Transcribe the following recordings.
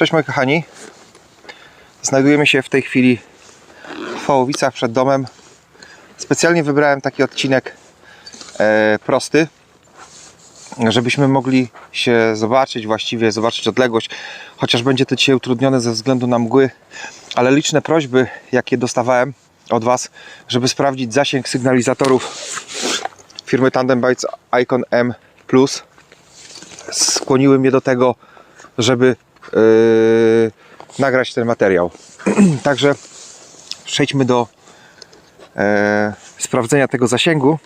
Cześć moi kochani. Znajdujemy się w tej chwili w Wołowicach przed domem. Specjalnie wybrałem taki odcinek e, prosty, żebyśmy mogli się zobaczyć, właściwie zobaczyć odległość, chociaż będzie to dzisiaj utrudnione ze względu na mgły, ale liczne prośby, jakie dostawałem od Was, żeby sprawdzić zasięg sygnalizatorów firmy Tandem Bytes Icon M Plus skłoniły mnie do tego, żeby nagrać ten materiał. Także przejdźmy do e, sprawdzenia tego zasięgu.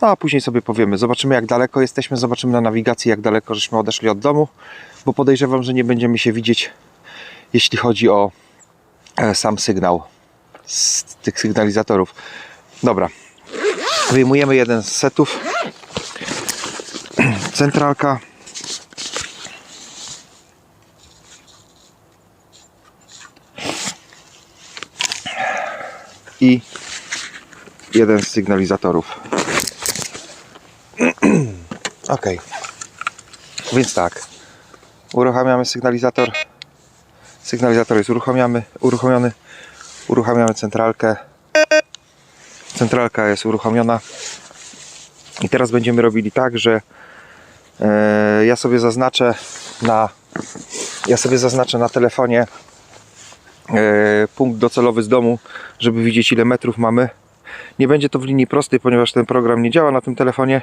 No a później sobie powiemy. Zobaczymy jak daleko jesteśmy, zobaczymy na nawigacji jak daleko żeśmy odeszli od domu, bo podejrzewam, że nie będziemy się widzieć, jeśli chodzi o e, sam sygnał z tych sygnalizatorów. Dobra. Wyjmujemy jeden z setów. Centralka. I jeden z sygnalizatorów. Ok. Więc tak. Uruchamiamy sygnalizator. Sygnalizator jest uruchamiamy, uruchomiony. Uruchamiamy centralkę. Centralka jest uruchomiona. I teraz będziemy robili tak, że e, ja sobie zaznaczę na ja sobie zaznaczę na telefonie punkt docelowy z domu, żeby widzieć ile metrów mamy. Nie będzie to w linii prostej, ponieważ ten program nie działa na tym telefonie,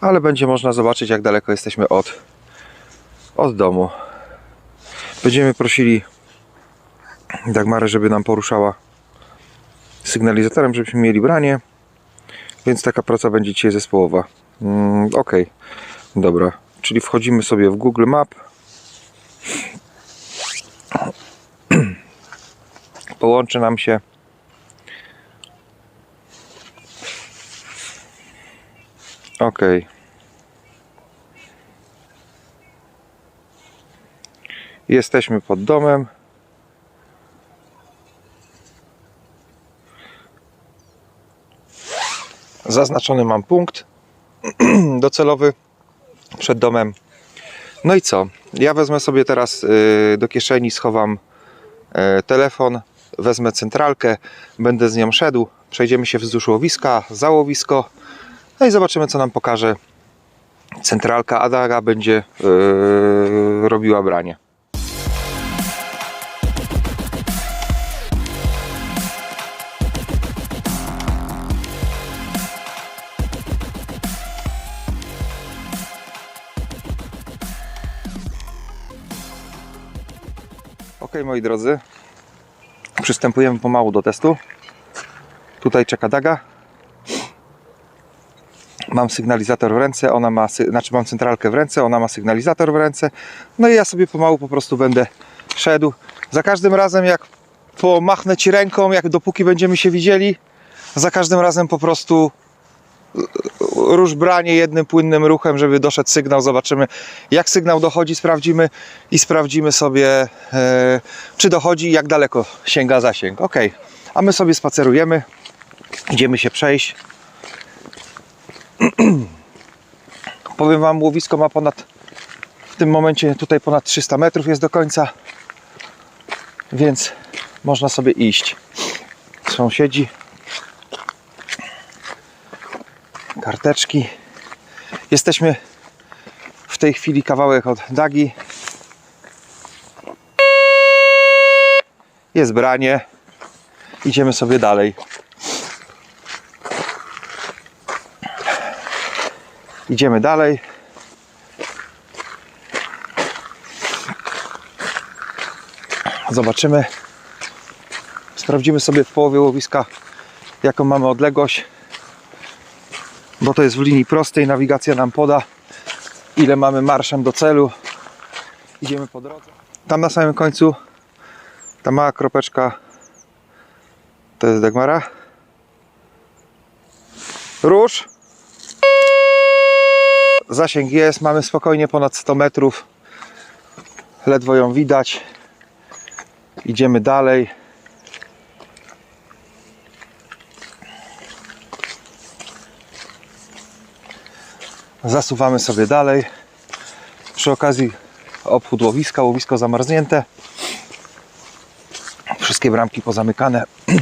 ale będzie można zobaczyć jak daleko jesteśmy od, od domu. Będziemy prosili Dagmarę, żeby nam poruszała sygnalizatorem, żebyśmy mieli branie. Więc taka praca będzie dzisiaj zespołowa. Mm, ok, dobra. Czyli wchodzimy sobie w Google Map. Połączy nam się Ok. Jesteśmy pod domem. Zaznaczony mam punkt docelowy przed domem. No i co? Ja wezmę sobie teraz y, do kieszeni, schowam y, telefon, wezmę centralkę, będę z nią szedł, przejdziemy się wzdłuż łowiska, za łowisko, no i zobaczymy co nam pokaże centralka. Adaga będzie y, robiła branie. Ok, moi drodzy, przystępujemy pomału do testu. Tutaj czeka daga. Mam sygnalizator w ręce, ona ma, znaczy mam centralkę w ręce, ona ma sygnalizator w ręce. No i ja sobie pomału po prostu będę szedł. Za każdym razem jak pomachnę Ci ręką, jak dopóki będziemy się widzieli, za każdym razem po prostu rusz branie jednym płynnym ruchem, żeby doszedł sygnał. Zobaczymy, jak sygnał dochodzi, sprawdzimy i sprawdzimy sobie, e, czy dochodzi jak daleko sięga zasięg. Ok, a my sobie spacerujemy, idziemy się przejść. Powiem Wam, łowisko ma ponad, w tym momencie tutaj ponad 300 metrów jest do końca, więc można sobie iść. Sąsiedzi karteczki. Jesteśmy w tej chwili kawałek od Dagi. Jest branie. Idziemy sobie dalej. Idziemy dalej. Zobaczymy. Sprawdzimy sobie w połowie łowiska, jaką mamy odległość bo to jest w linii prostej, nawigacja nam poda ile mamy marszem do celu. Idziemy po drodze. Tam na samym końcu ta mała kropeczka to jest Dagmara. Róż zasięg jest, mamy spokojnie ponad 100 metrów. Ledwo ją widać. Idziemy dalej zasuwamy sobie dalej. Przy okazji obchód łowiska, łowisko zamarznięte. Wszystkie bramki pozamykane.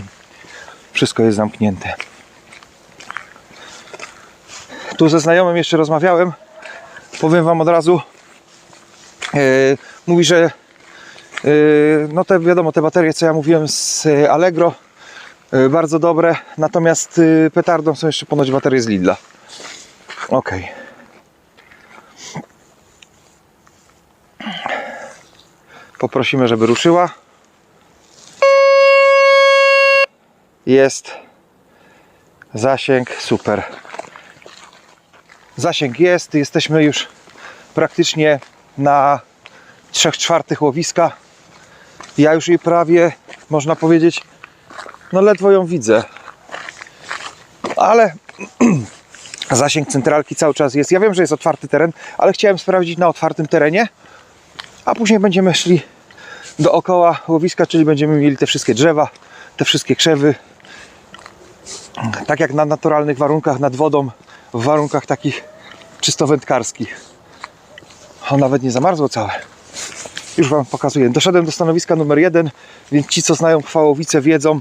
Wszystko jest zamknięte. Tu ze znajomym jeszcze rozmawiałem. Powiem Wam od razu. Yy, mówi, że yy, no te wiadomo, te baterie, co ja mówiłem z yy, Allegro, yy, bardzo dobre. Natomiast yy, petardą są jeszcze ponoć baterie z Lidla. Ok. Poprosimy, żeby ruszyła. Jest zasięg, super. Zasięg jest, jesteśmy już praktycznie na 3 czwartych łowiska. Ja już jej prawie, można powiedzieć, no ledwo ją widzę. Ale zasięg centralki cały czas jest. Ja wiem, że jest otwarty teren, ale chciałem sprawdzić na otwartym terenie, a później będziemy szli dookoła łowiska, czyli będziemy mieli te wszystkie drzewa, te wszystkie krzewy. Tak jak na naturalnych warunkach nad wodą, w warunkach takich czysto wędkarskich. O, nawet nie zamarzło całe. Już Wam pokazuję. Doszedłem do stanowiska numer jeden, więc ci, co znają Chwałowice, wiedzą.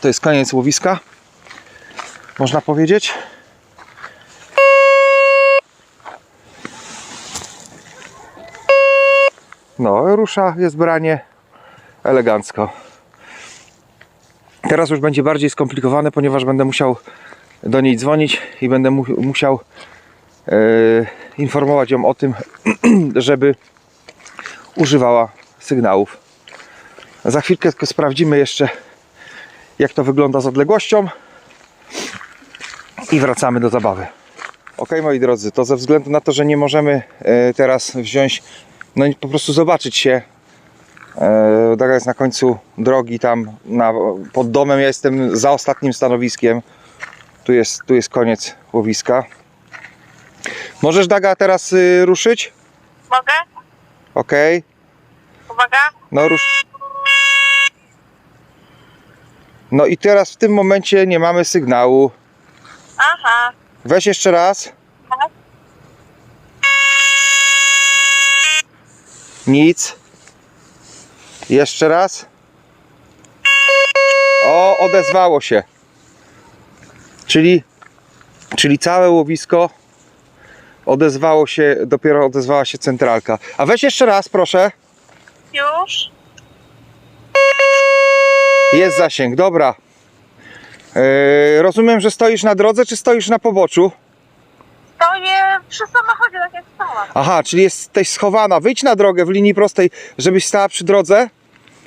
To jest koniec łowiska. Można powiedzieć. No, rusza, jest branie elegancko. Teraz już będzie bardziej skomplikowane, ponieważ będę musiał do niej dzwonić i będę mu musiał e, informować ją o tym, żeby używała sygnałów. Za chwilkę tylko sprawdzimy jeszcze, jak to wygląda z odległością i wracamy do zabawy. Ok, moi drodzy, to ze względu na to, że nie możemy e, teraz wziąć, no i po prostu zobaczyć się. E, Daga jest na końcu drogi, tam na, pod domem. Ja jestem za ostatnim stanowiskiem. Tu jest, tu jest koniec łowiska. Możesz, Daga, teraz y, ruszyć? Mogę? Ok, Uwaga. no rusz. No i teraz w tym momencie nie mamy sygnału. Aha. Weź jeszcze raz. Nic. Jeszcze raz. O, odezwało się. Czyli, czyli całe łowisko odezwało się, dopiero odezwała się centralka. A weź jeszcze raz, proszę. Już. Jest zasięg, dobra. Yy, rozumiem, że stoisz na drodze, czy stoisz na poboczu? Stoję przy samochodzie, tak jak stałam. Aha, czyli jesteś schowana. Wyjdź na drogę w linii prostej, żebyś stała przy drodze,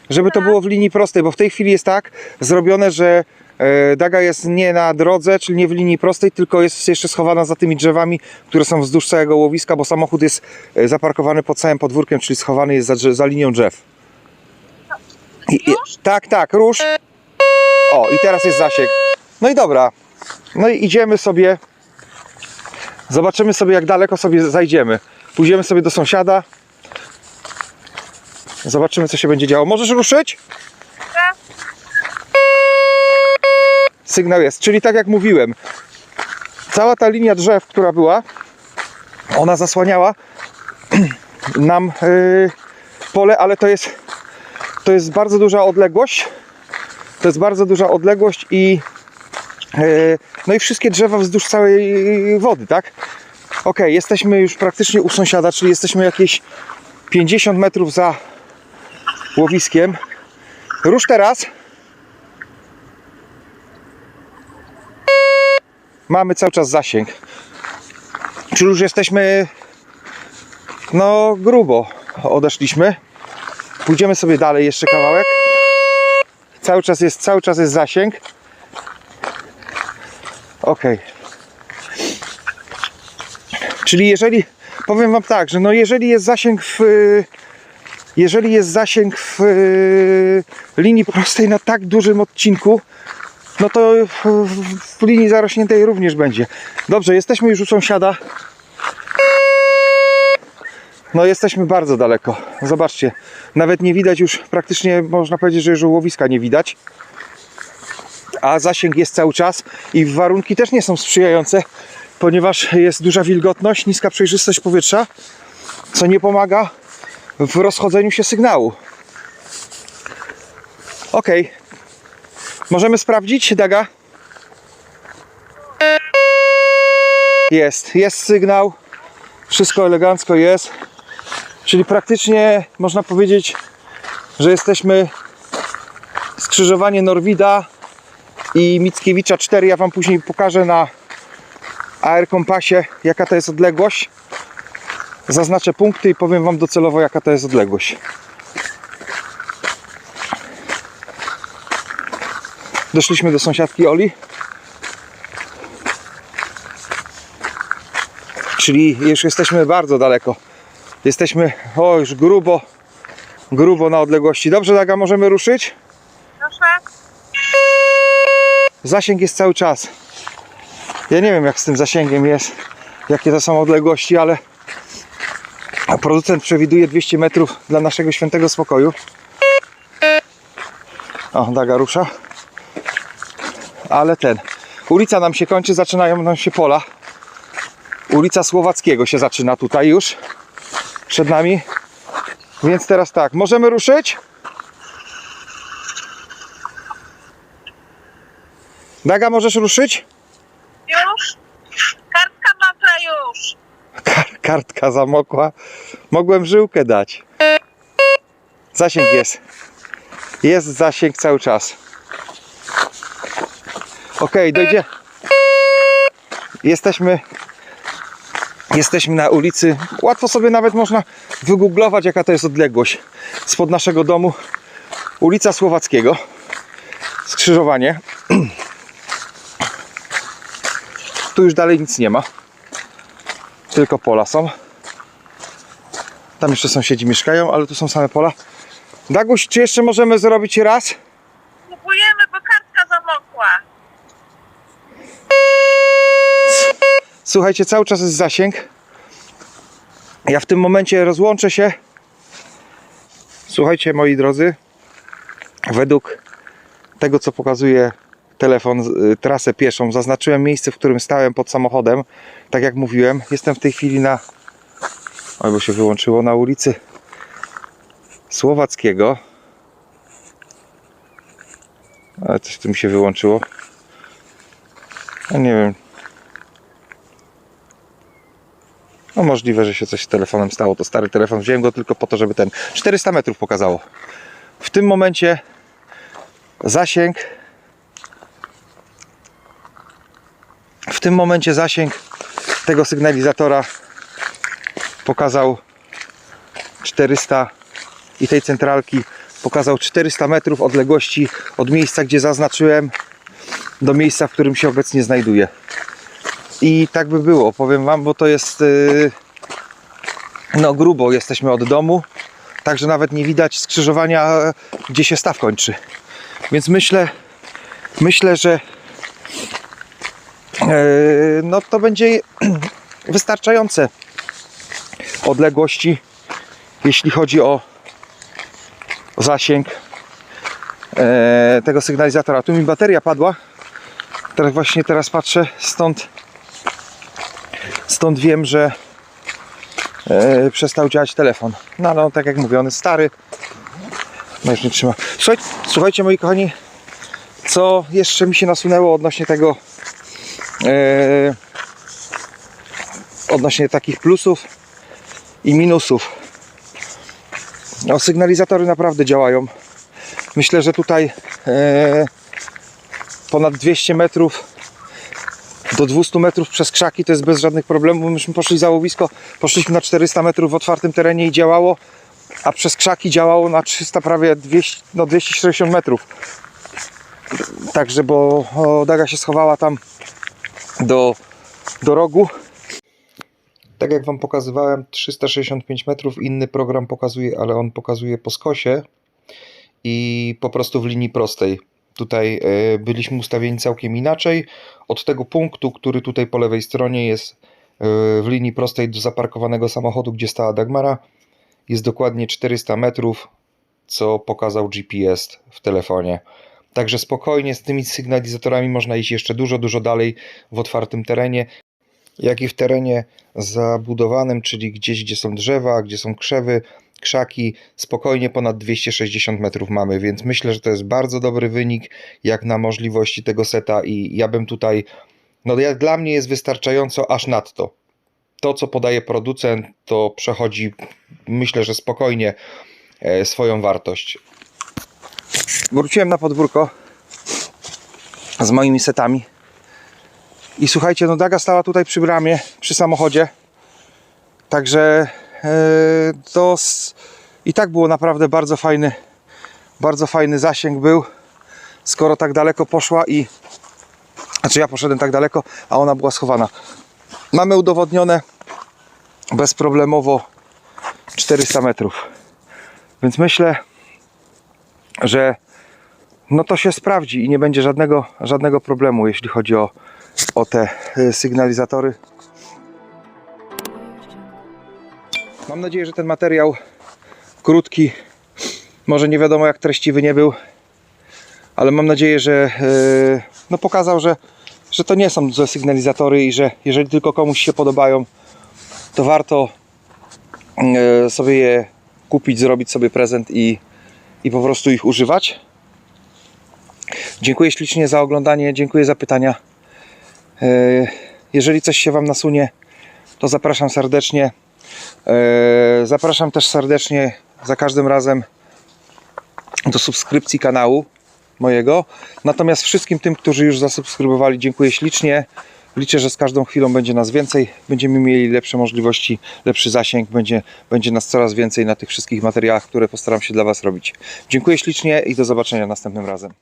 żeby to było w linii prostej, bo w tej chwili jest tak zrobione, że e, daga jest nie na drodze, czyli nie w linii prostej, tylko jest jeszcze schowana za tymi drzewami, które są wzdłuż całego łowiska, bo samochód jest e, zaparkowany pod całym podwórkiem, czyli schowany jest za, drze- za linią drzew. I, i, tak, tak, rusz. O, i teraz jest zasięg. No i dobra. No i idziemy sobie. Zobaczymy sobie, jak daleko sobie zajdziemy. Pójdziemy sobie do sąsiada. Zobaczymy, co się będzie działo. Możesz ruszyć? Sygnał jest. Czyli tak jak mówiłem, cała ta linia drzew, która była, ona zasłaniała nam yy, pole, ale to jest, to jest bardzo duża odległość. To jest bardzo duża odległość i no i wszystkie drzewa wzdłuż całej wody, tak? Ok, jesteśmy już praktycznie u sąsiada, czyli jesteśmy jakieś 50 metrów za łowiskiem. Rusz teraz. Mamy cały czas zasięg. Czyli już jesteśmy no grubo odeszliśmy. Pójdziemy sobie dalej jeszcze kawałek. Cały czas jest, cały czas jest zasięg. Ok. Czyli jeżeli, powiem Wam tak, że no jeżeli jest zasięg w, jeżeli jest zasięg w linii prostej na tak dużym odcinku, no to w linii zarośniętej również będzie. Dobrze, jesteśmy już u sąsiada. No jesteśmy bardzo daleko. Zobaczcie, nawet nie widać już, praktycznie można powiedzieć, że już łowiska nie widać. A zasięg jest cały czas i warunki też nie są sprzyjające, ponieważ jest duża wilgotność, niska przejrzystość powietrza. co nie pomaga w rozchodzeniu się sygnału. Ok. Możemy sprawdzić, Daga? Jest, jest sygnał. Wszystko elegancko jest. Czyli praktycznie można powiedzieć, że jesteśmy skrzyżowanie Norwida i Mickiewicza 4. Ja Wam później pokażę na AR kompasie jaka to jest odległość. Zaznaczę punkty i powiem Wam docelowo jaka to jest odległość. Doszliśmy do sąsiadki Oli. Czyli już jesteśmy bardzo daleko. Jesteśmy o już grubo, grubo na odległości. Dobrze, Daga, możemy ruszyć? Proszę. Zasięg jest cały czas. Ja nie wiem jak z tym zasięgiem jest, jakie to są odległości, ale producent przewiduje 200 metrów dla naszego świętego spokoju. O, Daga rusza. Ale ten, ulica nam się kończy, zaczynają nam się pola. Ulica Słowackiego się zaczyna tutaj już przed nami. Więc teraz tak, możemy ruszyć? Daga, możesz ruszyć? Już? Kartka mokra już. Kar- kartka zamokła. Mogłem żyłkę dać. Zasięg jest. Jest zasięg cały czas. Ok, dojdzie. Jesteśmy. Jesteśmy na ulicy. Łatwo sobie nawet można wygooglować, jaka to jest odległość spod naszego domu. Ulica Słowackiego. Skrzyżowanie. Tu już dalej nic nie ma tylko pola są. Tam jeszcze sąsiedzi mieszkają, ale tu są same pola. Daguś, czy jeszcze możemy zrobić raz? Próbujemy, bo kartka zamokła. Słuchajcie, cały czas jest zasięg. Ja w tym momencie rozłączę się. Słuchajcie, moi drodzy, według tego, co pokazuje telefon, y, trasę pieszą, zaznaczyłem miejsce, w którym stałem pod samochodem. Tak jak mówiłem, jestem w tej chwili na. Oj, bo się wyłączyło na ulicy Słowackiego. Ale coś tu mi się wyłączyło. Ja nie wiem, No możliwe, że się coś z telefonem stało. To stary telefon. Wziąłem go tylko po to, żeby ten 400 metrów pokazało. W tym momencie zasięg. Tym momencie zasięg tego sygnalizatora pokazał 400 i tej centralki pokazał 400 metrów odległości od miejsca, gdzie zaznaczyłem do miejsca, w którym się obecnie znajduję. I tak by było, powiem Wam, bo to jest yy, no grubo jesteśmy od domu, także nawet nie widać skrzyżowania, gdzie się staw kończy. Więc myślę, myślę, że no to będzie wystarczające odległości, jeśli chodzi o zasięg e, tego sygnalizatora. Tu mi bateria padła. Teraz właśnie teraz patrzę, stąd stąd wiem, że e, przestał działać telefon. No on, tak jak mówię, on jest stary. No już nie trzyma. Słuchaj, słuchajcie moi kochani, co jeszcze mi się nasunęło odnośnie tego e, odnośnie takich plusów i minusów. No, sygnalizatory naprawdę działają. Myślę, że tutaj e, ponad 200 metrów do 200 metrów przez krzaki to jest bez żadnych problemów. Myśmy poszli za łowisko, poszliśmy na 400 metrów w otwartym terenie i działało, a przez krzaki działało na 300 prawie 200, no 260 metrów. Także, bo Daga się schowała tam do, do rogu. Tak jak Wam pokazywałem, 365 metrów inny program pokazuje, ale on pokazuje po skosie i po prostu w linii prostej. Tutaj e, byliśmy ustawieni całkiem inaczej. Od tego punktu, który tutaj po lewej stronie jest e, w linii prostej do zaparkowanego samochodu, gdzie stała Dagmara, jest dokładnie 400 metrów, co pokazał GPS w telefonie. Także spokojnie z tymi sygnalizatorami można iść jeszcze dużo, dużo dalej w otwartym terenie. jak i w terenie zabudowanym, czyli gdzieś, gdzie są drzewa, gdzie są krzewy, krzaki, spokojnie ponad 260 metrów mamy, więc myślę, że to jest bardzo dobry wynik, jak na możliwości tego seta i ja bym tutaj, no dla mnie jest wystarczająco aż nadto. To, co podaje producent, to przechodzi, myślę, że spokojnie e, swoją wartość. Wróciłem na podwórko z moimi setami. I słuchajcie, no Daga stała tutaj przy bramie, przy samochodzie. Także e, to i tak było naprawdę bardzo fajny, bardzo fajny zasięg był. Skoro tak daleko poszła i znaczy ja poszedłem tak daleko, a ona była schowana. Mamy udowodnione bezproblemowo 400 metrów. Więc myślę, że no to się sprawdzi i nie będzie żadnego, żadnego problemu, jeśli chodzi o, o te y, sygnalizatory. Mam nadzieję, że ten materiał krótki, może nie wiadomo jak treściwy nie był, ale mam nadzieję, że y, no pokazał, że, że to nie są złe sygnalizatory i że jeżeli tylko komuś się podobają, to warto y, sobie je kupić, zrobić sobie prezent i, i po prostu ich używać. Dziękuję ślicznie za oglądanie, dziękuję za pytania. E, Jeżeli coś się Wam nasunie, to zapraszam serdecznie. E, Zapraszam też serdecznie za każdym razem do subskrypcji kanału mojego. Natomiast wszystkim tym, którzy już zasubskrybowali, dziękuję ślicznie. Liczę, że z każdą chwilą będzie nas więcej, będziemy mieli lepsze możliwości, lepszy zasięg, będzie, będzie nas coraz więcej na tych wszystkich materiałach, które postaram się dla Was robić. Dziękuję ślicznie i do zobaczenia następnym razem.